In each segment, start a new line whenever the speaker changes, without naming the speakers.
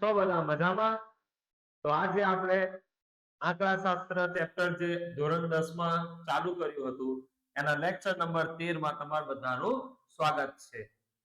છો, બધા મજામાં? તો આજે આપણે આંકડા શાસ્ત્ર ચેપ્ટર જે ધોરણ દસમાં ચાલુ કર્યું હતું, એના લેક્ચર નંબર તેરમાં તમારું બધાનું સ્વાગત છે.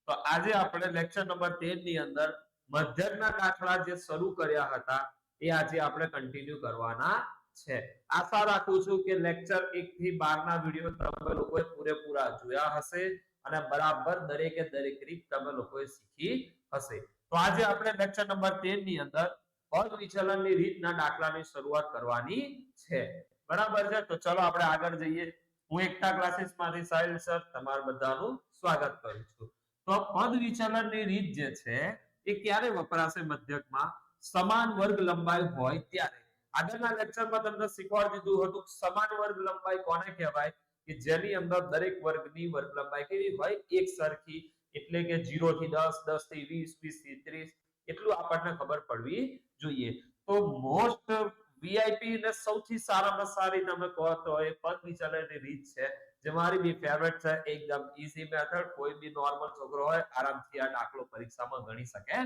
તો આજે આપણે લેક્ચર નંબર તેરની અંદર મધ્યકના દાખલા જે શરૂ કર્યા હતા, એ આજે આપણે કન્ટિન્યુ કરવાના છે. આશા રાખું છું કે લેક્ચર એક થી બાર ના વીડિયો તમે લોકોએ પૂરેપૂરા જોયા હશે અને બરાબર દરેકે દરેક રીત તમે લોકોએ શીખી હશે. તો આજે આપણે લેક્ચર નંબર તેરની અંદર પદ વિચલનની રીતના દાખલાની શરૂઆત કરવાની છે. બરાબર છે? તો ચલો આપણે આગળ જઈએ. હું એકતા ક્લાસીસમાંથી સાહિલ સર તમારા બધાનું સ્વાગત કરું છું. તો પદ વિચલનની રીત જે છે એ ક્યારે વપરાશે મધ્યકમાં? સમાન વર્ગ લંબાઈ હોય ત્યારે. આગળના લેક્ચરમાં તમને શીખવાડી દીધું હતું સમાન વર્ગ લંબાઈ કોને કહેવાય? કે જેની અંદર દરેક વર્ગની વર્ગ લંબાઈ કેવી હોય? એક સરખી એટલે કે જીરો થી દસ દસથી વીસ વીસથી 30 એટલું આપણને ખબર પડવી જોઈએ. તો મોસ્ટ વીઆઈપી ને સૌથી સારામાં સારી તમે કહો તો એ પદ રીત છે, જે મારી બી ફેવરેટ છે, એકદમ ઈઝી મેથડ કોઈ બી નોર્મલ છોકરો હોય, આરામથી આ દાખલો પરીક્ષામાં ગણી શકે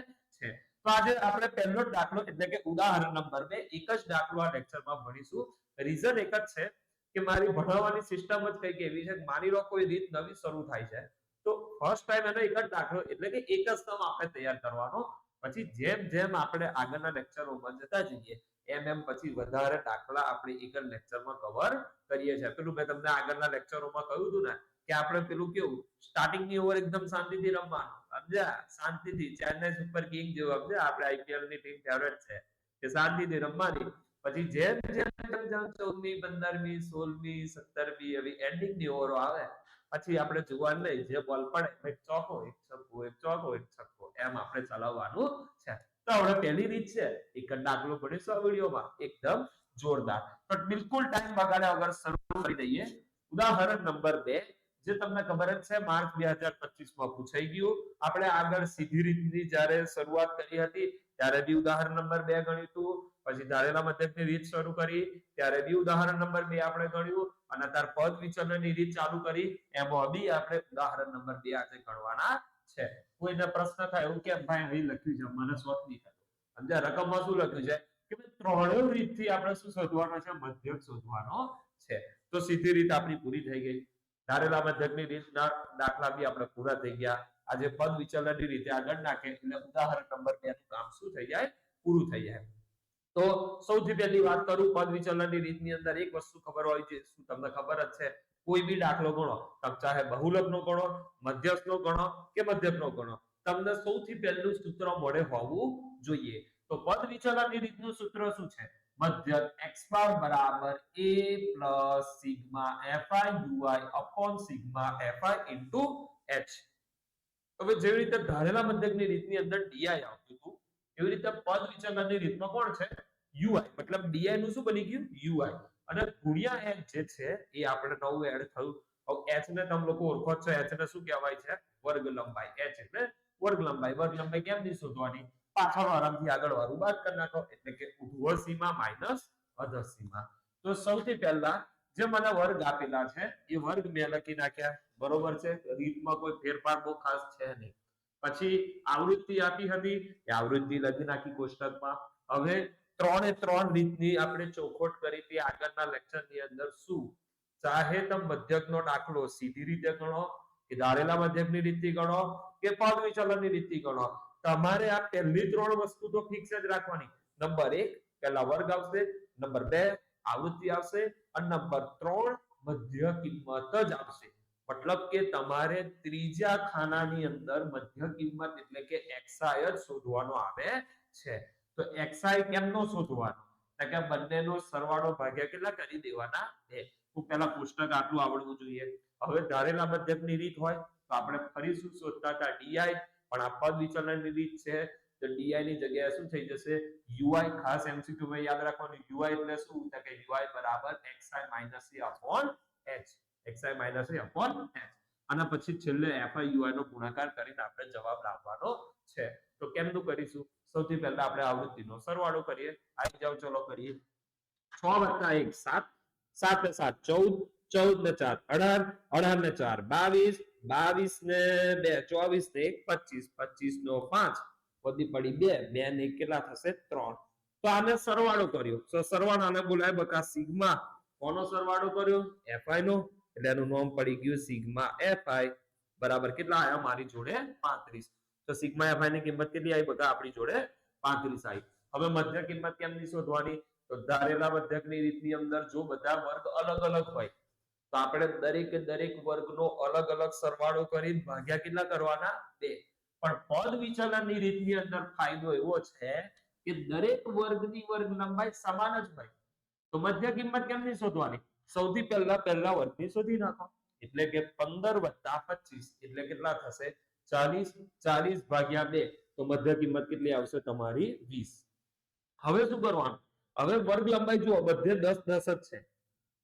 છે. તો આજે આપણે પહેલો દાખલો, એટલે કે ઉદાહરણ નંબર બે, એક જ દાખલો આ લેક્ચરમાં ભણીશું. રીઝન એક જ છે કે મારી ભણાવવાની સિસ્ટમ જ કંઈક એવી છે માની લો કોઈ રીત નવી શરૂ થાય છે તો ફર્સ્ટ ટાઈમ એનો એક જ દાખલો એટલે કે એક જ કામ આપણે તૈયાર કરવાનો. પછી જેમ જેમ આપણે આગળના લેક્ચરોમાં જતા જઈએ, એમ એમ પછી વધારે દાખલા આપણે એક જ લેક્ચરમાં કવર કરીએ છીએ. પેલું મેં તમને આગળના લેક્ચરોમાં કહ્યું હતું ને, કે આપણે પેલું કેવું સ્ટાર્ટિંગની ઓવર એકદમ શાંતિથી રમવાનું. સમજ્યા? શાંતિથી. ચેન્નાઈ સુપર કિંગ જેવું, સમજ્યા? આપણે આઈપીએલની ટીમ ફેવરેટ છે. કે શાંતિથી રમવાની. પછી જેમ જેમ ચૌદમી પંદરમી, સોળમી, સત્તરમી એવી એન્ડિંગની ઓવરો આવે. પછી આપણે જોવાનું નહીં જે બોલ પડે એક ચોકો એક છક્કો એક ચોકો એક છક્કો એમ આપણે ચલાવવાનું છે. તો આપણે પહેલી રીત છે, એક દાખલો ભણીશું આ વિડીયોમાં, એકદમ જોરદાર. તો બિલકુલ ટાઈમ બગાડ્યા વગર શરૂ કરી દઈએ. ઉદાહરણ નંબર બે, જે તમને ખબર જ છે, માર્ચ બે હજાર પચીસમાં પૂછાઈ ગયું. આપણે આગળ સીધી રીતની જ્યારે શરૂઆત કરી હતી, ત્યારે બી ઉદાહરણ નંબર બે ગણ્યું હતું પછી ધારેલા મધ્યકની રીત શરૂ કરી, ત્યારે બી ઉદાહરણ નંબર બે આપણે ગણ્યું. અને ત્યાર પદ વિચલનની રીત ચાલુ કરી. એમાં બી આપણે ઉદાહરણ નંબર બે આજે ગણવાના છે. કોઈને પ્રશ્ન થાય એવું કેમ? ભાઈ, અહીં લખ્યું છે, મને શોખ નહીં થતો. સમજ્યા? રકમમાં શું લખ્યું છે? કે ત્રણેય રીતથી આપણે શું શોધવાનો છે? મધ્યક શોધવાનો છે. તો સીધી રીત આપણી પૂરી થઈ ગઈ. ધારેલા મધ્યકની રીતના દાખલા બી આપણે પૂરા થઈ ગયા. આજે પદ વિચલનની રીતે આગળ નાખે. એટલે ઉદાહરણ નંબર બે નું કામ શું થઈ જાય? પૂરું થઈ જાય. તો સૌથી પહેલી વાત કરું, પદ વિચલનની રીતની અંદર એક વસ્તુ ખબર હોય છે, શું તમને ખબર જ છે? કોઈ બી દાખલો ગણો, તમે ચાહે બહુલકનો ગણો મધ્યસ્થનો ગણો કે મધ્યકનો ગણો, તમને સૌથી પહેલું સૂત્ર મળે હોવું જોઈએ. તો પદ વિચલનની રીતનું સૂત્ર શું છે? મધ્યક x બાર બરાબર a plus sigma fi ui upon sigma fi into h હવે જેવી રીતે ધારેલા મધ્યકની રીતની અંદર di આવતું હતું એવી રીતે પદ વિચલનની રીતમાં કોણ છે? Ui મતલબ di નું શું બની ગયું? Ui અને ગુણ્યા h જે છે એ આપણે નવું એડ થયું. હવે h ને તમે લોકો ઓળખો છો. H ને શું કહેવાય છે? વર્ગ લંબાઈ. H એટલે વર્ગ લંબાઈ. વર્ગ લંબાઈ કેમ ની શોધવાની? પાછળ આરંભથી આગળ વાળું બાદ કરી નાખો. એટલે કે ઉર્ધ્વ સીમા માઇનસ અધર સીમા. તો સૌથી પહેલા જે મને વર્ગ આપેલા છે, એ વર્ગ મેં લખી નાખ્યા. બરોબર છે? રીતમાં કોઈ ફેરફાર બહુ ખાસ છે નહીં. પછી આવૃત્તિ આપી હતી. એ આવૃત્તિ લખી નાખી કોષ્ટકમાં. હવે ત્રણે ત્રણ રીતની આપણે ચોખવટ કરી હતી. આગળના લેક્ચરની અંદર શું? ચાહે તમે મધ્યકનો દાખલો સીધી રીતે ગણો કે ધારેલા મધ્યકની રીતથી ગણો કે પદ વિચલનની રીતથી ગણો. તમારે આ પહેલી ત્રણ વસ્તુ તો ફિક્સ જ રાખવાની. નંબર એક, પહેલા વર્ગ આવશે. નંબર બે, આવૃત્તિ આવશે. અને નંબર ત્રણ, મધ્ય કિંમત જ આવશે. મતલબ કે તમારે ત્રીજા ખાનાની અંદર મધ્ય કિંમત એટલે કે xi જ શોધવાનો આવે છે. તો xi કેમનો શોધવાનો? કે બંનેનો સરવાળો ભાગ્યા કેટલા કરી દેવાના? બે. તો પહેલા પુસ્તક આટલું આવડવું જોઈએ. હવે ધારેલા મધ્યકની રીત હોય તો આપણે ફરી શું શોધતા હતા? ડીઆઈ પણ આ પદ વિચલનની રીત છે. તો ડીઆઈ ની જગ્યાએ શું થઈ જશે? યુઆઈ ખાસ એમસીક્યુ માં યાદ રાખવાનું. યુઆઈ એટલે શું? કે યુઆઈ બરાબર xi minus c upon h. xi minus a અપોન h. અને પછી છેલ્લે fi ui નો ગુણાકાર કરીને આપણે જવાબ લાવવાનો છે. તો કેમનું કરીશું? સૌથી પહેલા આપણે આવૃત્તિનો સરવાળો કરીએ. આવી જાવ ચલો કરીએ. 6 વત્તા 1 7 7 ને 7 14 14 ને 4 18 18 ને 4 22 22 ને 2 24 ને 1 25 25 નો 5 વધી પડી બે બે ને કેટલા થશે? ત્રણ. તો આને સરવાળો કર્યો. તો સરવાળાને બોલાય બકા સિગ્મા. કોનો સરવાળો કર્યો? એફઆઈ નો. એટલે એનું નામ પડી ગયું સિગ્મા એફઆઈ બરાબર, કેટલા આયા? મારી જોડે પાંત્રીસ. તો સિગ્મા એફઆઈ ની કિંમત કેટલી આવી બધા આપણી જોડે પાંત્રીસ આવી હવે મધ્ય કિંમત કેમની શોધવાની? તો ધારેલા મધ્યકની રીતની અંદર જો બધા વર્ગ અલગ અલગ હોય, તો આપણે દરેક દરેક વર્ગનો અલગ અલગ સરવાળો કરી ભાગ્યા કેટલા કરવાના? બે. પણ પદ વિચલનની રીતની અંદર ફાયદો એવો છે કે દરેક વર્ગની વર્ગ લંબાઈ સમાન જ હોય. તો મધ્ય કિંમત કેમની શોધવાની? સૌથી પહેલા પહેલા વર્ગની શોધી નાખો. એટલે કે પંદર વત્તા પચીસ એટલે કેટલા થશે? ચાલીસ. ચાલીસ ભાગ્યા બે, તો મધ્ય કિંમત કેટલી આવશે? તમારી વીસ. હવે શું કરવાનું? હવે વર્ગ લંબાઈ જુઓ, બધે દસ દસ જ છે.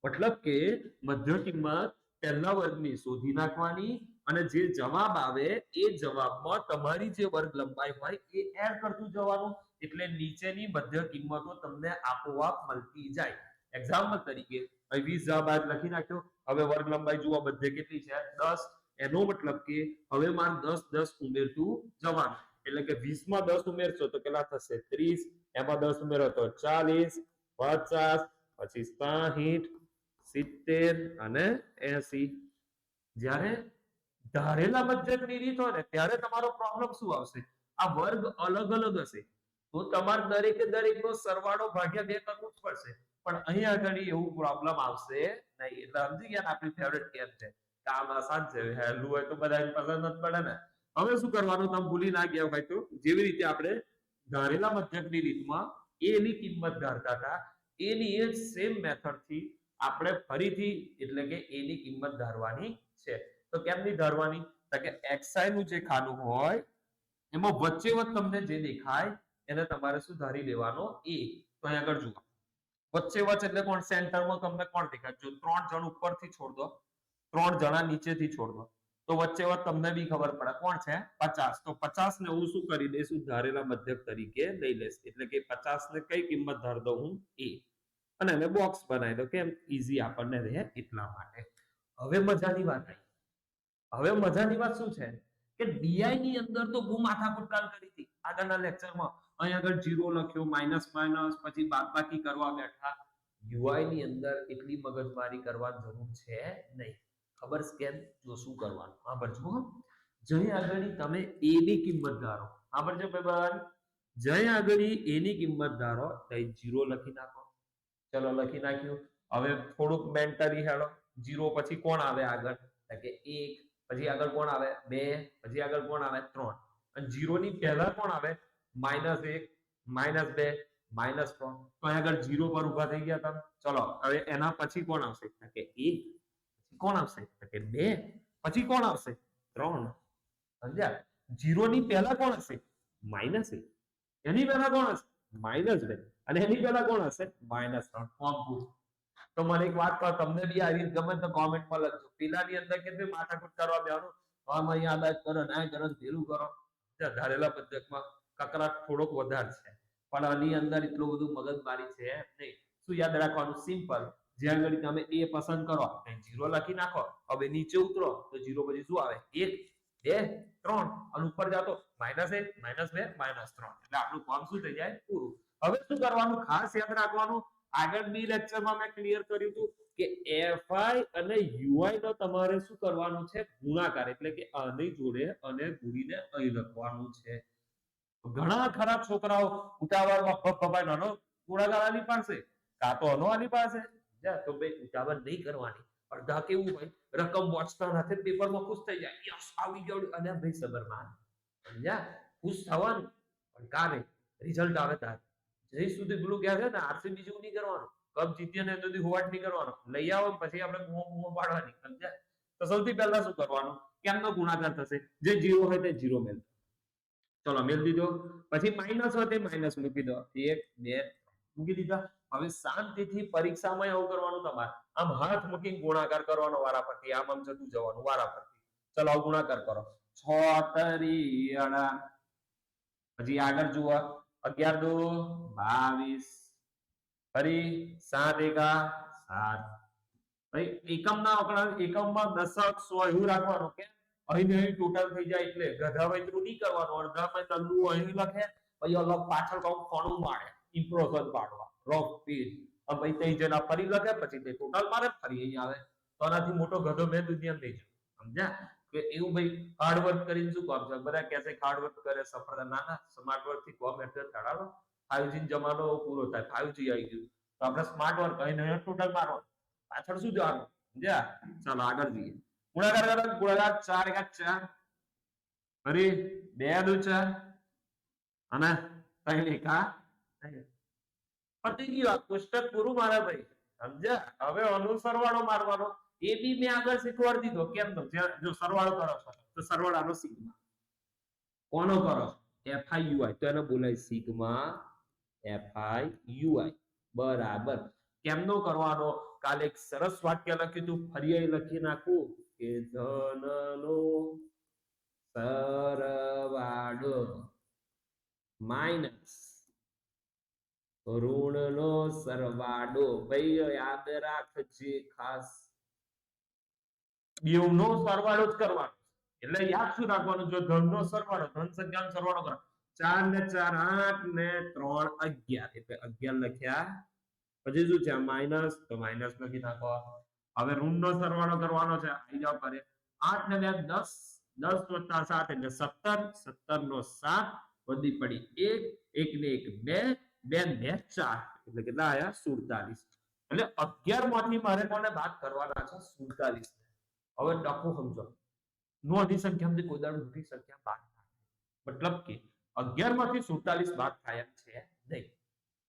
મતલબ કે મધ્ય કિંમત પહેલા વર્ગની શોધી નાખવાની અને જે જવાબ આવે એ જવાબમાં તમારી જે વર્ગ લંબાઈ હોય એ એડ કરતું જવાનું. એટલે નીચેની મધ્ય કિંમતો તમને આપોઆપ મળતી જાય. એક્ઝામ્પલ તરીકે, અહીં વીસ જવાબ આજ લખી નાખ્યો. હવે વર્ગ લંબાઈ જુઓ બધે કેટલી છે? દસ. એનો મતલબ કે હવે મારે દસ દસ ઉમેરતું જવાનું. એટલે કે વીસમાં દસ ઉમેરશો તો કેટલા થશે? ત્રીસ. એમાં દસ ઉમેરો તો ચાલીસ, પચાસ, પછી સાહીઠ, સિત્તેર અને એસી. જ્યારે ધારેલા મધ્યકની રીત હોય ને, ત્યારે તમારો પ્રોબ્લેમ શું આવશે? આ વર્ગ અલગ અલગ હશે. તો તમારે દરેકે દરેકનો સરવાળો ભાગ્યા બે કરવું જ પડશે. પણ અહીંયા આગળ એવું પ્રોબ્લેમ આવશે નહીં. એટલે સમજી ગયા આપણી ફેવરેટ કેમ છે. કામ આસાન છે. હેલું હોય તો બધા પસંદ જ પડે ને. હવે શું કરવાનું? તમે ભૂલી ના ગયા હોય તો જેવી રીતે આપણે ધારેલા મધ્યકની રીતમાં એની કિંમત ધારતા હતા, એની એ સેમ મેથડથી આપણે ફરીથી એટલે કે એની કિંમત ધારવાની છે. તો કેમની ધારવાની? તો કે એક્સઆઈ નું જે ખાનું હોય, એમાં વચ્ચે વચ્ચે તમને જે દેખાય, એને તમારે શું ધારી લેવાનો એ. તો અહીં આગળ જુઓ. વચ્ચે વચ્ચે એટલે કોણ? સેન્ટરમાં તમને કોણ દેખાય? જો ત્રણ જણ ઉપરથી છોડ દો, ત્રણ જણા નીચેથી છોડ દો, તો વચ્ચે વચ્ચે તમને બી ખબર પડે. કોણ છે? પચાસ. તો પચાસ ને હું શું કરી દઈશું? ધારેલા મધ્યક તરીકે લઈ લઈશ. એટલે કે પચાસ ને કઈ કિંમત ધાર દઉં હું? એ. અને એને બોક્સ બનાવી દો કેમ? ઈઝી આપણને રહે એટલા માટે. હવે મજાની વાત આવી. હવે મજાની વાત શું છે? કે ડીઆઈ ની અંદર તો હું માથાકૂટ કાલ કરી હતી. આગળના લેક્ચરમાં અહીં આગળ જીરો લખ્યો માઇનસ માઇનસ પછી બાદબાકી કરવા બેઠા યુઆઈ ની અંદર એટલી મગજમારી કરવાની જરૂર છે નહીં. ખબર કેમ? જો શું કરવાનું? હા, ભરજો જઈ આગળ, તમે એ ની કિંમત ધારો. હા, ભરજો ભાઈ જય આગળ એ ની કિંમત ધારો. તો જીરો લખી નાખો. ચલો, લખી નાખ્યું. હવે થોડુંક મેન્ટલી હેડો જીરો પછી કોણ આવે આગળ? કે એક. પછી આગળ કોણ આવે? બે. પછી આગળ કોણ આવે? ત્રણ. અને જીરો ની પહેલા કોણ આવે? માઇનસ એક, માઇનસ બે, માઇનસ ત્રણ. તો આગળ જીરો પર ઊભા થઈ ગયા તમે. ચલો, હવે એના પછી કોણ આવશે? કે એક કોણ આવશે? કે બે, પછી કોણ આવશે? ત્રણ. સમજ્યા? જીરો ની પહેલા કોણ હશે? માઇનસ એક. એની પહેલા કોણ હશે? માઇનસ બે. અને એની પહેલા કોણ હશે? માઇનસ ત્રણ. ફોર્મ પૂરું? તો મને એક વાત કહો, તમને બી રીતે ગમે તો કોમેન્ટમાં લખજો. પેલાની અંદર કેટલી માથાકૂટ કરવા બેવાનું આમાં આદાજ કરો, ના કરો ધીરું કરો. ધારેલા પદ્ધતિમાં કકરાટ થોડોક વધારે છે. પણ આની અંદર એટલું બધું મગજમારી છે નહીં. શું યાદ રાખવાનું? સિમ્પલ. જ્યાં આગળ તમે એ પસંદ કરો જીરો લખી નાખો. હવે નીચે ઉતરો, તો જીરો પછી શું આવે? એક, બે, ત્રણ. અને ઉપર જાતો માઇનસ એક માઇનસ બે માઇનસ ત્રણ. એટલે આપણું કામ શું થઈ જાય? પૂરું. હવે શું કરવાનું? ખાસ યાદ રાખવાનું. આગળ બી લેક્ચરમાં મેં ક્લિયર કર્યું હતું કે એફઆઈ અને યુઆઈ નો તમારે શું કરવાનું છે? ગુણાકાર. એટલે કે આની જોડે અને ગુણીને અહીં લખવાનું છે. ઘણા ખરા છોકરાઓ ઉતાવળમાં ભપ નાનો પાસે. કાં તો અનો આની પાસે. તો ભાઈ ઉતાવળ નહીં કરવાની. અડધા કેવું હોય? રકમ વાંચતા સાથે પેપરમાં ખુશ થઈ જાય. યસ, આવી ગયો. અને ભાઈ સબરમાં સમજ્યા? ખુશ થવાનું. પણ કારે રિઝલ્ટ આવે તાર. જય સુધી પેલું કહે છે ને, આરસીબી જેવું નહીં કરવાનું. કપ જીતીએ ને સુધી હોવાટ નહીં કરવાનો. લઈ આવો પછી આપણે કુમો કુમો પાડવાની. સમજ્યા? તો સૌથી પહેલા શું કરવાનું? કેમનો ગુણાકાર થશે? જે જીરો હોય તે જીરો મેળ ચલો મેળ દીધો. પછી માઇનસ હોય તે માઇનસ મૂકી દો. એક, બે, મૂકી દીધા. હવે શાંતિથી પરીક્ષામાં એવું કરવાનું તમારે. આમ હાથ મૂકીને ગુણાકાર કરવાનો વારા પરથી આમ આમ જતું જવાનું વારા પરથી ચલો ગુણાકાર કરો. છ, તરી પછી આગળ જુઓ. અગિયાર, દો, બાવીસ. ફરી સાત, એકા, સાત. એકમ ના આંકડા એકમમાં દશક સો, એવું રાખવાનું કે અહીં અહીં ટોટલ થઈ જાય એટલે ગધા વૈતરું નહીં કરવાનું, અડધા નલ્લું અહીં લખે, પછી અલગ પાછળ કહું ફણું મારે ઇમ્પ્રોઝન પાડવા રોક પેજ હવે પછી જેના ફરી લખે, પછી તે ટોટલ મારે ફરી અહીં આવે. તો આનાથી મોટો ગધો મેં દુનિયા નહીં જોયો. સમજ્યા? કે એવું ભાઈ હાર્ડવર્ક કરીને શું કામ છે? બધા કહે છે હાર્ડવર્ક કરે, સફળતા, ના ના સ્માર્ટ વર્કથી કોમ એટલે તળાવો ફાઈવ જમાનો પૂરો થાય ફાઈવ જી આવી ગયું. તો આપણે સ્માર્ટ વર્ક કહીને ટોટલ મારો. પાછળ શું જવાનું? સમજ્યા? ચાલો આગળ જઈએ. ગુણાકાર કરો ગુણાકાર ચાર એકા ચાર. ફરી બે દુ ચાર. અને ત્રણ એકા પતી ગયું આ પૂરું મારા ભાઈ. સમજ્યા? હવે અનુસરવાળો મારવાનો. એ બી મેં આગળ શીખવાડી દીધો. કેમ તો? જો સરવાળો કરો છો, તો સરવાળાનો સિગ્મા. કોનો કરો? એફ આઈ યુઆઈ તો એને બોલાય સિગ્મા એફ આઈ યુઆઈ બરાબર. કેમનો કરવાનો? કાલે એક સરસ વાક્ય લખ્યું હતું. ફરી લખી નાખું. કે ધનનો સરવાળો માઇનસ ઋણનો સરવાળો. ભાઈ, યાદ રાખજે ખાસ. બેવનો સરવાળો જ કરવાનો એટલે યાદ શું રાખવાનું? જો ધનનો સરવાળો, ધન સંખ્યાનો સરવાળો કરો. ચાર ને ચાર, આઠ ને ત્રણ, અગિયાર. એટલે અગિયાર લખ્યા. પછી શું છે? માઇનસ તો માઇનસ લખી નાખો. હવે ઋણનો સરવાળો કરવાનો છે. આવી જાવ કરે આઠ ને બે દસ. દસ વત્તા સાત એટલે સત્તર. સત્તર નો સાત વધી પડી એક. એક ને એક બે. બે ને બે ચાર. એટલે કેટલા આયા? સુડતાલીસ. એટલે અગિયારમાંથી મારે કોને ભાગ કરવાના છે? સુડતાલીસ. હવે ડખો સમજો. નોંધી સંખ્યામાંથી કોઈ દાડો મોટી સંખ્યા બાદ થાય. મતલબ કે અગિયારમાંથી સુડતાલીસ બાદ થાય એમ છે નહીં.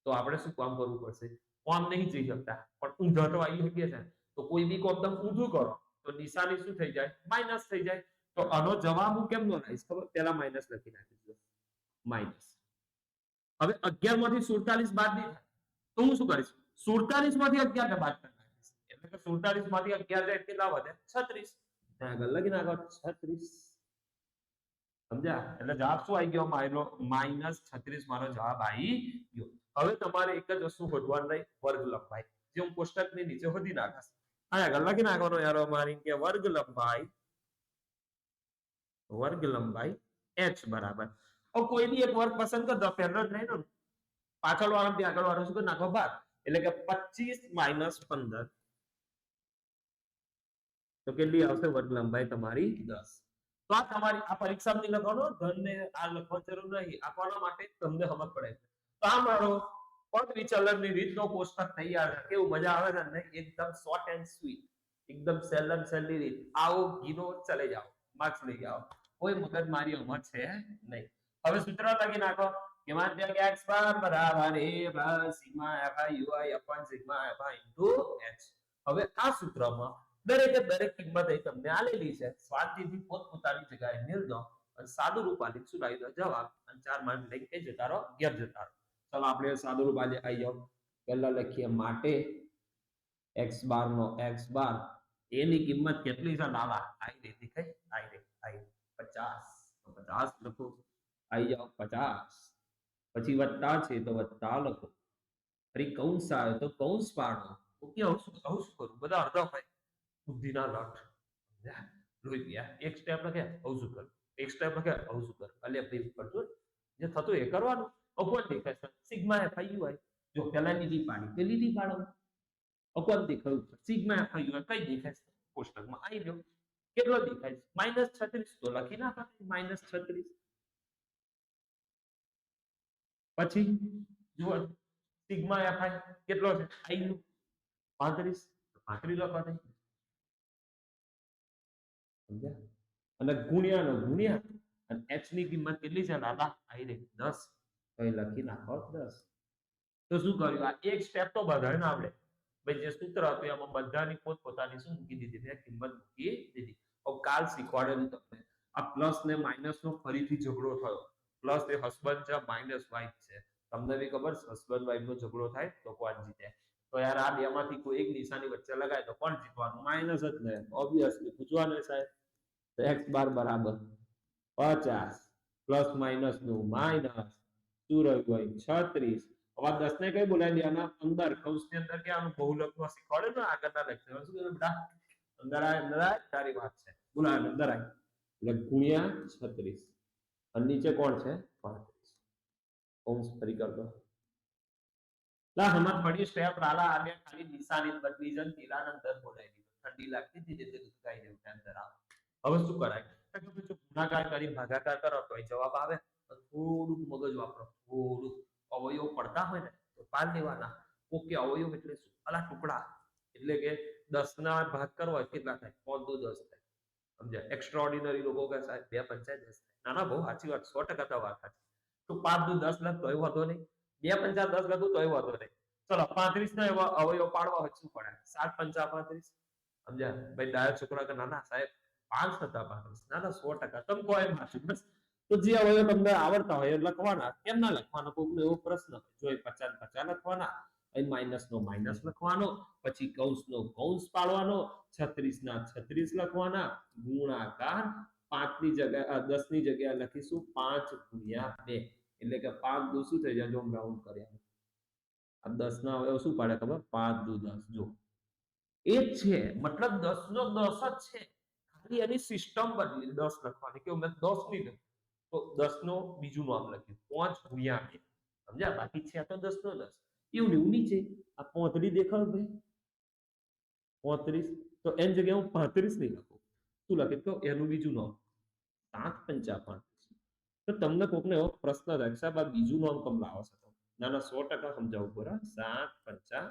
તો આપણે શું કામ કરવું પડશે? કોમ નહીં જઈ શકતા. પણ ઊંધા તો આવી શકીએ છે. તો કોઈ બી કોમ તમે ઊંધું કરો. તો નિશાની શું થઈ જાય? માઇનસ થઈ જાય. તો આનો જવાબ હું કેમ નો લાવીશ ખબર? પેલા માઇનસ લખી નાખીશ માઇનસ. હવે અગિયારમાંથી સુડતાલીસ બાદ નહીં થાય. તો હું શું કરીશ? સુડતાલીસમાંથી અગિયાર ને બાદ કરી નાખીશ. એટલે કે સુડતાલીસમાંથી અગિયાર જાય કેટલા વધે. છત્રીસ. ત્યાં આગળ લખી નાખો. છત્રીસ. સમજ્યા? એટલે જવાબ શું આવી ગયો? મારો માઇનસ છત્રીસ મારો જવાબ આવી ગયો. હવે તમારે એક જ વસ્તુ શોધવાનું રહી. વર્ગ લંબાઈ જે હું કોષ્ટકની નીચે શોધી નાખીશ. આગળ લખી નાખવાનો એરો મારી કે વર્ગ લંબાઈ વર્ગ લંબાઈ h બરાબર. હવે કોઈ બી એક વર્ગ પસંદ કરી દો પહેલો જ નહીં પાછળ વાળો થી આગળ વાળો શું નાખો બાર એટલે કે 25 માઇનસ પંદર. તો કેટલી આવશે? વર્ગ લંબાઈ તમારી દસ. તો આ તમારી, આ પરીક્ષા લખવાનો ધન ને આ લખવાની જરૂર નહીં. આપવાના માટે તમને સમજ પડે તો આ મારો પદ વિચલનની રીતનો કોષ્ટક તૈયાર છે. કેવું મજા આવે છે ને? એકદમ શોર્ટ એન્ડ સ્વીટ એકદમ સેલમ સેલની રીત. આવો ગીનો ચલે જાઓ. માર્ક્સ લઈ જાઓ કોઈ મગજ મારી અમર છે નહીં. હવે સૂત્ર લખી નાખો. કે માધ્યક x બાર બરાબર. A plus sigma fi ui upon sigma fi into h. હવે આ સૂત્રમાં દરેકે દરેક કિંમત અહીં તમને આલેલી છે. સ્વાધ્યાયથી પોતપોતાની જગ્યાએ નિર્ણય અને સાદું રૂપ આલી દો. જવાબ. અને ચાર માર્ક લઈ જતા રહો. ગેર જતા રહો. ચાલો આપણે સાદું રૂપ આલી આવી જાઓ. પહેલા લખીએ માટે x બાર નો x બાર. એની કિંમત કેટલી છે લાલા આઈ રે દેખાય આઈ રે આઈ પચાસ. તો પચાસ લખો. આઈ જાઓ, પચાસ. પછી વત્તા છે, તો વત્તા લખો. ફરી કૌંસ આવે તો કૌંસ પાડો. ઓકે હવે શું હવે શું કરું. બધા અડધા હોય બુદ્ધિના લટ સમજ્યા? લોહી પીયા એક સ્ટેપ લખે હવે શું કરું? એક સ્ટેપ લખે હવે શું કરું? એટલે ભાઈ કરતું જે થતું એ કરવાનું. અકોણ દેખાશે સિગ્મા એફ આઈ યુ જો પહેલાની લીટી પાડી પેલી લીટી પાડો અકોણ દેખાયું સિગ્મા એફ આઈ યુ કઈ દેખાશે કોષ્ટકમાં આવી ગયો કેટલો દેખાય છે? માઇનસ છત્રીસ. તો લખી નાખો માઇનસ છત્રીસ. પછી જુઓ સિગ્મા એફ આઈ કેટલો છે? આઈ નું પાંત્રીસ. પાંત્રીસ લખવા થાય સમજ્યા? અને ગુણ્યા નો ગુણ્યા. અને એચની કિંમત કેટલી છે? દાદા આવી રે 10 તો લખી નાખો દસ. તો શું કર્યું? આ એક સ્ટેપ તો બધાને આવડે. ભાઈ, જે સૂત્ર હતું એમાં બધાની પોતપોતાની શું મૂકી દીધી મેં કિંમત મૂકી દીધી. કાલ શીખવાડેલું તમને. આ પ્લસ ને માઇનસ નો ફરીથી ઝઘડો થયો. પ્લસ એ હસબન્ડ છે માઇનસ વાઇફ છે. તમને બી ખબર હસબન્ડ વાઇફ નો ઝઘડો થાય તો કોણ જીતે? તો યાર આ બે માંથી કોઈ એક નિશાની વચ્ચે લગાય તો કોણ જીતવાનું? માઇનસ જ ને. ઓબ્વિયસલી પૂછવાનું સાહેબ. તો x બાર બરાબર પચાસ. પ્લસ માઇનસનું માઇનસ કઈ બોલાવી દેવાના ઠંડી લાગતી હવે શું કરાય? તો કે ગુણાકાર કરી, ભાગાકાર કરો તો જવાબ આવે. તો થોડુંક મગજ વાપરો, થોડુંક અવયવ પડતા હોય ને, તો પાર લેવાના ઓકે, અવયવ એટલે શું? અલા ટુકડા. એટલે કે દસ ના ભાગ કરવો કેટલા થાય? દો દસ થાય. સમજ્યા? એક્સ્ટ્રા લોકો કે સાહેબ, બે પંચાયત દસ થાય. ના ના, બહુ સાચી વાત. સો ટકા તો વાત સાચી. તો પાંચ દુ દસ લખ તોય વાંધો નહીં. બે પંચા દસ લખું તોય વાંધો નહીં. ચલો પાંત્રીસ ના એવા અવયવ પાડવા હોય શું પડે? સાત પંચા પાંત્રીસ? સમજ્યા? ભાઈ ડાયો છોકરા કે, ના સાહેબ, પાંચ હતા પાંત્રીસ. ના ના, સો ટકા. તમે કોઈ માથું બસ. તો જે અવયવ તમને આવડતા હોય એ લખવાના. કેમ ના લખવાના? કોઈનો એવો પ્રશ્ન જો એ પચાસ પચાસ લખવાના, અહીં માઇનસ નો માઇનસ લખવાનો, પછી કૌંસ નો કૌંસ પાડવાનો, છત્રીસ ના છત્રીસ લખવાના, ગુણાકાર પાંચની જગ્યા દસની જગ્યા લખીશું પાંચ ગુણ્યા બે. એટલે કે પાંચ દુ શું થઈ જાય? જો રાઉન્ડ કર્યા આ દસ ના અવયવ શું પાડે ખબર? પાંચ દુ દસ. જો. એ જ છે. મતલબ દસ નો દસ જ છે. ખાલી એની સિસ્ટમ બદલી દસ લખવાની. કે મેં દસની લખ્યું તો દસ નો બીજું નામ લખ્યું પાંચ ગુણ્યા બે. સમજ્યા? બાકી છે તો દસ નો દસ. એવું એવું નીચે. આ પોતરી દેખાવ ભાઈ. પોત્રીસ. તો એમ જગ્યાએ હું પાંત્રીસ નહીં લખું. શું લખે? તો એનું બીજું નામ. સાત પંચા પાંત્રીસ તો તમને કોકને એવો પ્રશ્ન થાય સાહેબ, આ બીજું નામ કમ લાવો છો? તમે? ના ના સો ટકા સમજાવવું પડે સાત પંચા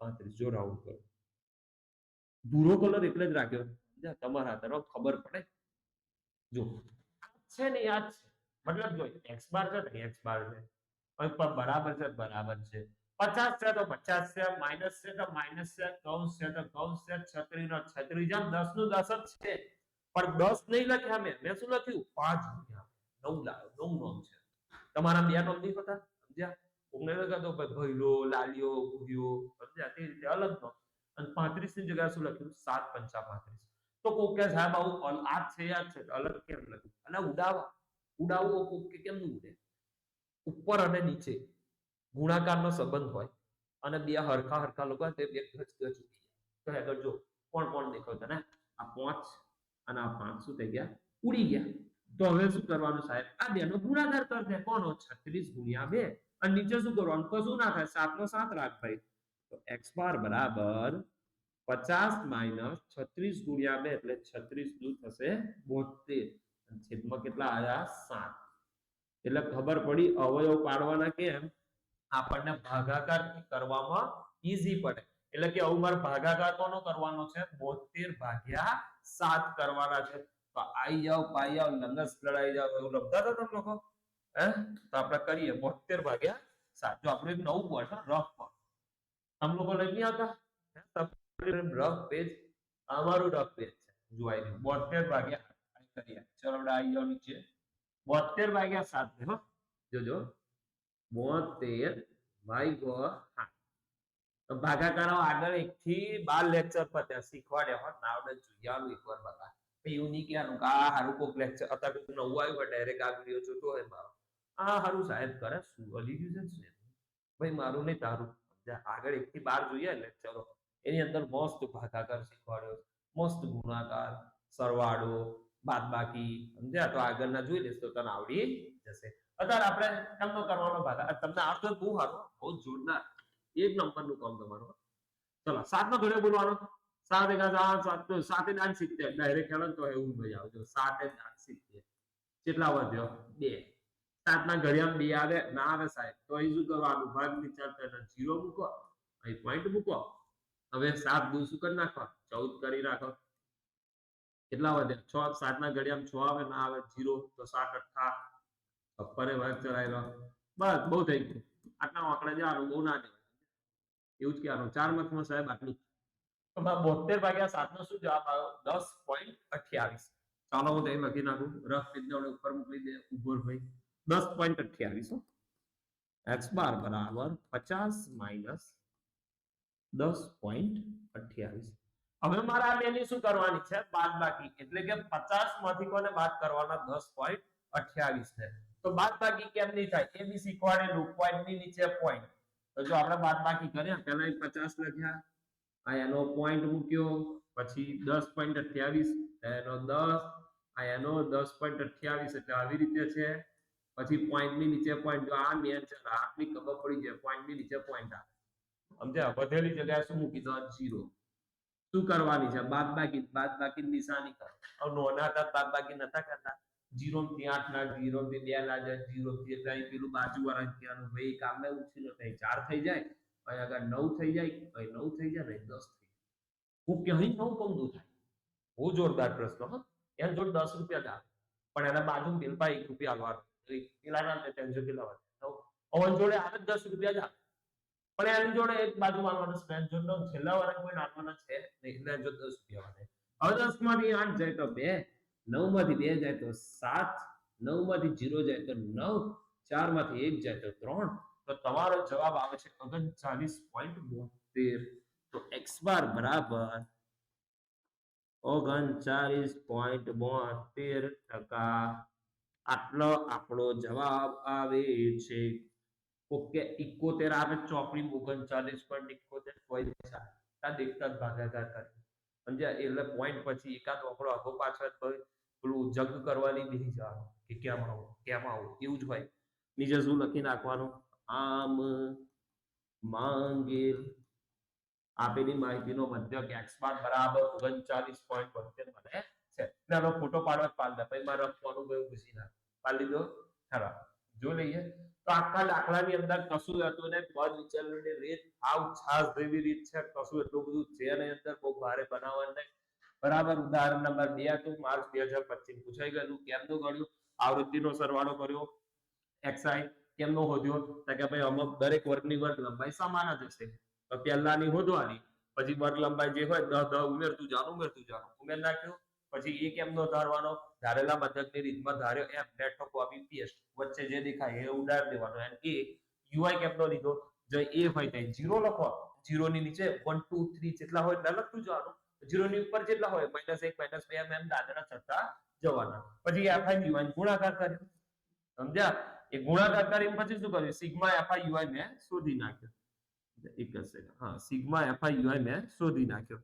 પાંત્રીસ. જો રાઉન્ડ કરો. ભૂરો કલર એટલે જ રાખ્યો. તમારા તરફ ખબર પડે. જો. છે ને જ છે? મતલબ જો એક્સ બાર છે તો એક્સ બાર છે. બરાબર છે બરાબર છે. પચાસ છે તો પચાસ છે, માઇનસ છે તો માઇનસ છે કૌંસ છે તો કૌંસ છે, છત્રી નો છત્રી જેમ દસનું દસ જ છે. પણ દસ નહીં લખ્યા મેં. મેં શું લખ્યું? પાંચ ગુણ્યા નવ લાવ્યો નવ નોમ છે. તમારા બે નોમ નહીં હતા સમજ્યા? એમ કહેતો ભાઈ ભૈલો લાલિયો ભૂયો સમજ્યા? તે રીતે અલગ નોમ. અને પાંત્રીસની જગ્યાએ શું લખ્યું? સાત પંચા પાંત્રીસ. તો કોક કે સાહેબ આવું આ છે આ છે. અલગ કેમ લખ્યું અને ઉડાવા. ઉડાવવો કોક કે કેમ ઉડે? ઉપર અને નીચે. ગુણાકારનો સંબંધ હોય અને બે હરખા હરખા લોકો તે બે ગજ ગજ ઉડી જાય. તો આગળ કોણ કોણ દેખાય તને આ પાંચ અને આ પાંચ શું થઈ ગયા? ઉડી ગયા. તો હવે શું કરવાનું સાહેબ? આ બેનો ગુણાકાર કર દે. કોનો? 36 ગુણ્યા બે. અને નીચે શું કરવાનું? કશું ના થાય. સાત નો સાત રાખ ભાઈ. તો એક્સ બાર બરાબર પચાસ માઇનસ છત્રીસ ગુણ્યા બે એટલે છત્રીસ દૂર થશે બોતેર. છેદમાં કેટલા આવ્યા સાત. એટલે ખબર પડી, અવયવ પાડવાના કેમ? આપણને ભાગાકાર કરવામાં ઈઝી પડે. એટલે કે આવું ભાગાકાર કોનો કરવાનો છે? બોતેર ભાગ્યા સાત કરવાના છે. તો આઈ જાઓ, પાઈ જાઓ, લંગસ લડાઈ જાઓ, એવું લખતા હતા તમે લોકો? હે? તો આપણે કરીએ. બોતેર ભાગ્યા સાત. જો આપણું એક નવું પડે રફ પણ તમે લોકો લઈ આવતા? રફ પેજ અમારું રફ પેજ છે. જોવાઈ દઉં બોતેર ભાગ્યા ચલો આપણે આવી જાવ નીચે. બોતેર ભાગ્યા સાત. ને જોજો. બોતેર ભાગ્યો સાત. તો આગળ એક થી બાર લેક્ચર પત્યા શીખવાડ્યા હોત આવડે જોયાનું એકવાર બતા. એવું નહીં કહેવાનું કે આ હારું કોક લેક્ચર અત્યારે નવું આવ્યું હોય ડાયરેક્ટ આ વીડિયો જોતો હોય મારો. આ હારું સાહેબ કરે. શું અલી ગયું છે ભાઈ, મારું નહીં તારું. આગળ એક થી બાર જોઈએ લેક્ચરો એની અંદર મસ્ત ભાગાકાર શીખવાડ્યો, મસ્ત ગુણાકાર, સરવાળો, બાદબાકી, સમજ્યા? તો આગળના જોઈ લેશ તો તને આવડી જશે. અત્યારે આપણે કેમનો કરવાનો ભાગા. તમને આવડતો બહુ સારો, બહુ જોરદાર. એક નંબરનું કામ તમારું ચલો સાત નો બોલવાનો. સાત એકા સાત સાત તો સાતે આઠ સિત્તેર ડાયરેક્ટ ખેલો તો એવું મજા આવજો સાતે આઠ સિત્તેર કેટલા વધ્યો? બે. સાતના ઘડિયામાં બે આવે, ના આવે સાહેબ. તો અહીં શું કરવાનું? ભાગ વિચારતા જીરો મૂકો. અહીં પોઈન્ટ મૂકો. હવે સાત દુ શું કરી નાખવા ચૌદ કરી નાખો કેટલા વધે છ સાત ના ઘડિયામાં છ આવે ના આવે જીરો તો સાત અઠ્ઠા છપ્પરે ભાગ ચલાવેલો બસ બહુ થઈ ગયું. આટલા આંકડા જવાનું બહુ ના જવાય એવું જ કહેવાનું. ચારમાં સાહેબ આટલું. બોતેર ભાગ્યા સાત નો શું જવાબ આવ્યો? દસ પોઈન્ટ અઠ્યાવીસ. ચાલો હું ત્યાં લખી નાખું. રફ વિદ્યાઓને ઉપર મોકલી દે ઊભો ભાઈ. દસ પોઈન્ટ અઠ્યાવીસ એક્સ બાર બરાબર પચાસ માઇનસ દસ પોઈન્ટ અઠ્યાવીસ. બેની શું કરવાની છે? બાદ બાકી એટલે કે પચાસમાંથી કોને બાદ કરવાના? દસ પોઈન્ટ અઠ્યાવીસ છે. તો બાદ બાકી કેમ નહીં થાય? એ બી શીખવાડેલું પોઈન્ટની નીચે પોઈન્ટ તો જો આપણે બાદ બાકી કરીએ પેલા પચાસ લખ્યા. આ એનો પોઈન્ટ મૂક્યો. પછી દસ પોઈન્ટ અઠ્યાવીસ એનો દસ, આ એનો દસ પોઈન્ટ અઠ્યાવીસ. એટલે આવી રીતે છે. પછી point ની નીચે પોઈન્ટ આ મેન છે આટલી ખબર પડી જાય. Point ની નીચે પોઈન્ટ આવે. સમજ્યા વધેલી જગ્યાએ શું મૂકી દો જીરો. શું કરવાની છે? બાદ બાકી બાદ બાકી નિશાની નોના હતા બાદ બાકી નતા કરતા? જીરો થી આઠ ના જીરો થી બે ના જાય જીરો થી એટલે પેલું બાજુ વાળા ત્યાંનું ભાઈ કામે ઉછી કઈ ચાર થઈ જાય, અહીં આગળ નવ થઈ જાય, અહીં નવ થઈ જાય ને દસ થઈ જાય. હું કે અહીં નવ કમ દૂર થાય. બહુ જોરદાર પ્રશ્ન, હા. એના જોડે દસ રૂપિયા જ પણ એના બાજુ બિલપા એક રૂપિયા આવવાનો પેલા ના ટેન્શન હોય. પવન જોડે આવે દસ રૂપિયા જ આવે પણ એની જોડે એક બાજુ મારવાનો છે, એની જોડે છેલ્લા વાળા કોઈ નાખવાનો છે નહીં એટલે જો દસ આવે હવે દસમાંથી આઠ જાય તો બે, નવમાંથી બે જાય તો સાત, નવમાંથી જીરો જાય તો નવ, ચારમાંથી એક જાય તો ત્રણ. તો તમારો જવાબ આવે છે ઓગણચાલીસ પોઈન્ટ બોતેર. તો એક્સ બાર બરાબર ઓગણચાલીસ પોઈન્ટ બોતેર ટકા. આટલો આપણો જવાબ આવે છે. ઓકે ઇકોતેર આવે ચોપડી ઓગણચાલીસ પોઈન્ટ ઇકોતેર આ દેખતા જ ભાગાકાર કરે. સમજ્યા? એટલે પોઈન્ટ પછી એકાદ આંકડો આગો પાછળ પેલું જગ કરવાની નહીં જવાનું. કે કેમ આવો કેમ આવો? એવું જ હોય. નીચે શું લખી નાખવાનું? આમ માંગેલ. આપેલી માહિતીનો મધ્યક એક્સ બાર બરાબર ઓગણચાલીસ પોઈન્ટ બોતેર મને છે. આનો ફોટો પાડવા જ પાડ દે. પછી મારે લખવાનું ગયું ઘૂસી ના પાડી લીધો ખરા. જો લઈએ. તો આખા દાખલાની અંદર કશું હતું ને પદ વિચલનની રીત આવ છાસ જેવી રીત છે. કશું એટલું બધું છે ને અંદર બહુ ભારે બનાવવાનું નહીં. બરાબર, ઉદાહરણ નંબર બે હતું, માર્ચ બે હજાર પચીસ. પૂછાઈ ગયેલું કેમનું ગણ્યું? આવૃત્તિનો સરવાળો કર્યો. એક્સાઈ કેમનો હોદ્યો? તો કે ભાઈ, અમુક દરેક વર્ગની વર્ગ લંબાઈ સમાન જ હશે. તો પહેલાની હોદવાની, પછી વર્ગ લંબાઈ જે હોય દહ દહ ઉમેરતું જાનું ઉમેરતું જાનું. ઉમેર નાખ્યું. પછી એ કેમનો ધારવાનો? ધારેલા મધ્યકની રીતમાં ધાર્યો એમ. નેટનો કોપી પેસ્ટ વચ્ચે જે દેખાય એ ઉડાડી દેવાનો. એન્ડ એ યુઆઈ કેપનો લીધો? જો એ હોય તો જીરો લખો. જીરો ની નીચે વન ટુ થ્રી જેટલા હોય એટલા લખતું જવાનું. જીરો ની ઉપર જેટલા હોય માઇનસ એક માઇનસ બે, એમ એમ, દાદરા ચડતા જવાના. પછી એફઆઈ યુઆઈ ગુણાકાર કર્યો. સમજ્યા? એ ગુણાકાર કરીને પછી શું કર્યું? સિગ્મા એફઆઈ યુઆઈ મેં શોધી નાખ્યો. એક સેકન્ડ હા, સિગ્મા એફઆઈ યુઆઈ મેં શોધી નાખ્યો.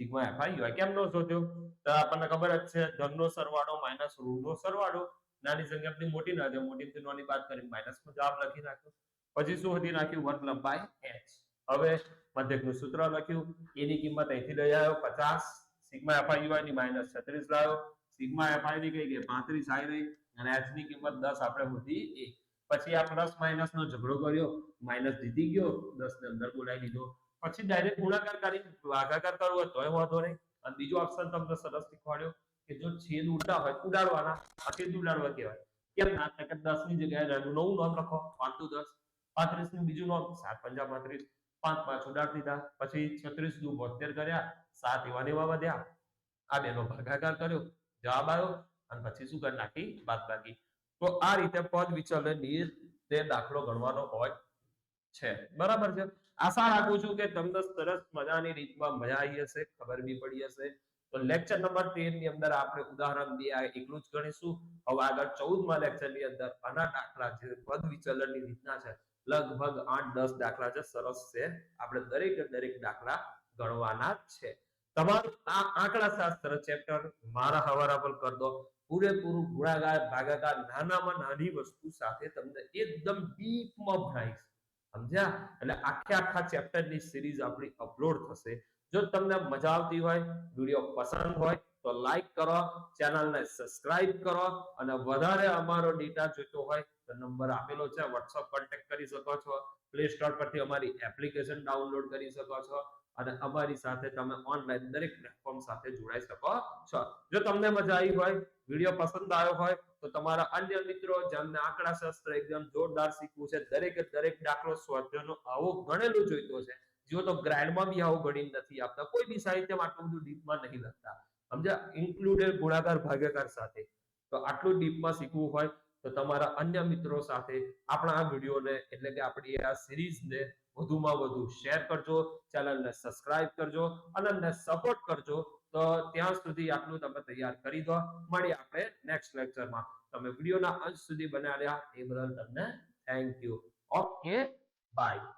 સિગ્મા એફઆઈ યુઆઈ કેમ નો શોધ્યો? તો આપણને ખબર જ છે ધનનો સરવાળો માઇનસ ઋણનો સરવાળો. નાની સંખ્યાથી મોટી ના જાય મોટીથી નોની બાદ કરી માઇનસ નો જવાબ લખી નાખ્યો. પછી શું શોધી નાખ્યું વર્ગ લંબાઈ h હવે મધ્યકનું સૂત્ર લખ્યું. એની કિંમત અહીંથી લઈ આવ્યો, પચાસ. Sigma f i u i ની માઇનસ છત્રીસ લાવ્યો. સિગ્મા એફઆઈ ની કઈ ગઈ પાંત્રીસ આવી રહી. અને h ની કિંમત દસ આપણે મૂકી એક. પછી આ પ્લસ માઇનસ નો ઝઘડો કર્યો. માઇનસ જીતી ગયો. દસ ને અંદર બોલાવી દીધો. પછી ડાયરેક્ટ ગુણાકાર કરી ભાગાકાર કરવો હોય તોય વાંધો નહીં. અને બીજો ઓપ્શન તમને સરસ શીખવાડ્યો કે જો છેદ ઉલટા હોય, ઉડાડવાના આ ઉડાડવા કહેવાય. કેમ? ના કે દસની જગ્યાએ નવું નોમ લખો. પાંચ ટુ દસ પાંત્રીસનું બીજું નોમ, સાત પંજા પાંત્રીસ, પાંચ પાંચ ઉડાડ દીધા. પછી છત્રીસ દુ બોતેર કર્યા, સાત એવા ને એવા વધ્યા. આ બેનો ભાગાકાર કર્યો, જવાબ આવ્યો, અને પછી શું કરી નાખી? બાદ બાકી. તો આ રીતે પદ વિચલનની તે દાખલો ગણવાનો હોય છે. બરાબર છે? આશા રાખું છું કે તમને સરસ મજાની રીતમાં મજા આવી હશે, ખબર બી પડી હશે. તો લેક્ચર નંબર 13 ની અંદર આપણે ઉદાહરણ બે એકલું જ ગણીશું. હવે આગળ 14 માં લેક્ચરની અંદર આના દાખલા જે પદ વિચલનની રીતના છે. લગભગ 8 10 દાખલા છે, સરસ છે. આપણે દરેક દરેક દાખલા ગણવાના છે. તમારું આ આંકડા શાસ્ત્ર ચેપ્ટર મારા હવારા પર કરી દો. પૂરેપૂરું ગુણાકાર, ભાગાકાર, નાનામાં નાની વસ્તુ સાથે તમને એકદમ ડીપમાં ભણાવીશ સમજ્યા? એટલે આખે આખા ચેપ્ટરની સિરીઝ આપણી અપલોડ થશે. જો તમને મજા આવતી હોય વીડિયો પસંદ હોય, તો લાઈક કરો ચેનલને સબસ્ક્રાઇબ કરો અને વધારે અમારો ડેટા જોઈતો હોય, તો નંબર આપેલો છે. વોટ્સઅપ કોન્ટેક્ટ કરી શકો છો. પ્લે સ્ટોર પરથી અમારી એપ્લિકેશન ડાઉનલોડ કરી શકો છો અને અમારી સાથે તમે ઓનલાઈન દરેક પ્લેટફોર્મ સાથે જોડાઈ શકો છો. જો તમને મજા આવી હોય વીડિયો પસંદ આવ્યો હોય તો તમારા અન્ય મિત્રો જેમને આંકડા શાસ્ત્ર એકદમ જોરદાર શીખવું છે, દરેકે દરેક દાખલો સ્વાધ્યાયનો આવો ગણેલું જોઈતો છે. જો તો ગ્રાન્ડમાં બી આવો ગણી નથી આપતા, કોઈ બી સાહિત્યમાં આટલું બધું ડીપમાં નહીં લખતા. સમજા ઇન્ક્લુડેડ ગુણાકાર, ભાગાકાર સાથે. તો આટલું ડીપમાં શીખવું હોય તો તમારા અન્ય મિત્રો સાથે આપણા આ વિડીયોને, એટલે કે આપણી આ સિરીઝને વધુમાં વધુ શેર કરજો, ચેનલને સબસ્ક્રાઇબ કરજો, અને સપોર્ટ કરજો તો ત્યાં સુધી આટલું તમે તૈયાર કરી દો. મળીએ આપણે નેક્સ્ટ લેક્ચરમાં તમે વિડીયોના અંત સુધી બનાવ્યા. એ બદલ તમને થેન્ક યુ ઓકે બાય